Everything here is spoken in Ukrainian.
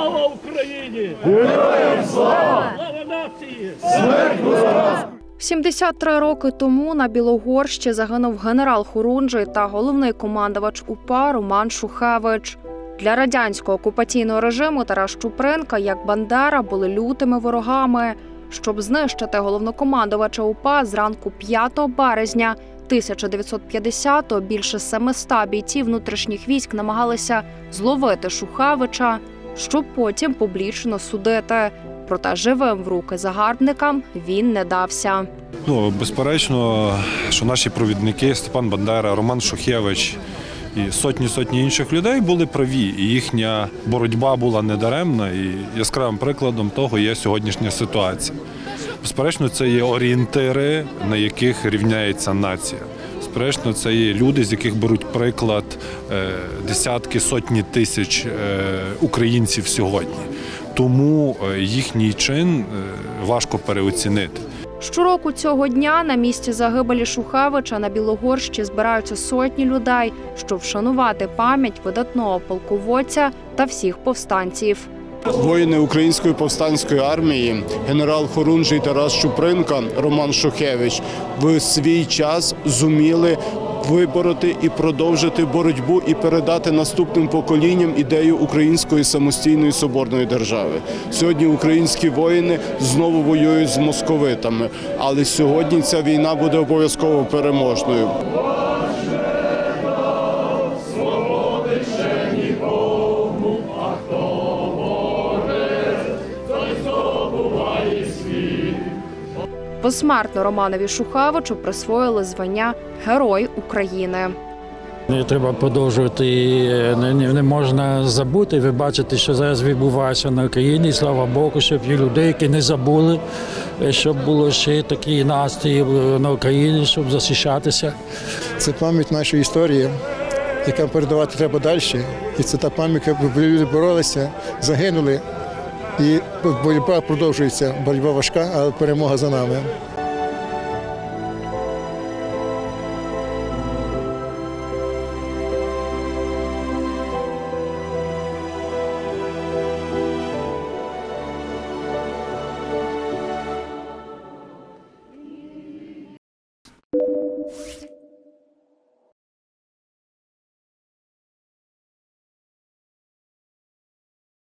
Слава Україні! Героям слава! Слава нації! 73 роки тому на Білогорщі загинув генерал Хорунжий та головний командувач УПА Роман Шухевич. Для радянського окупаційного режиму Тарас Чупринка, як Бандера, були лютими ворогами. Щоб знищити головнокомандувача УПА зранку 5 березня 1950-го більше 700 бійців внутрішніх військ намагалися зловити Шухевича, щоб потім публічно судити. Проте живим в руки загарбникам він не дався. Ну, безперечно, що наші провідники Степан Бандера, Роман Шухевич і сотні сотні інших людей були праві, і їхня боротьба була недаремна. І яскравим прикладом того є сьогоднішня ситуація. Безперечно, це є орієнтири, на яких рівняється нація. Безперечно, це є люди, з яких беруть приклад е, десятки, сотні тисяч е, українців сьогодні. Тому е, їхній чин важко переоцінити. Щороку цього дня на місці загибелі Шухевича на Білогорщі збираються сотні людей, щоб вшанувати пам'ять видатного полководця та всіх повстанців. Воїни Української повстанської армії, генерал Хорунжий Тарас Чупринка, Роман Шухевич в свій час зуміли вибороти і продовжити боротьбу і передати наступним поколінням ідею української самостійної соборної держави. Сьогодні українські воїни знову воюють з московитами, але сьогодні ця війна буде обов'язково переможною. Посмертно Романові Шухевичу присвоїли звання Герой України. Не треба продовжувати, не, не, не можна забути. Ви бачите, що зараз відбувається на Україні. Слава Богу, щоб є людей, які не забули, е, щоб було ще такі настрої е, на Україні, щоб захищатися. Це пам'ять нашої історії, яка передавати треба далі. І це та пам'ять, яка люди боролися, загинули. І боротьба продовжується. Боротьба важка, але перемога за нами.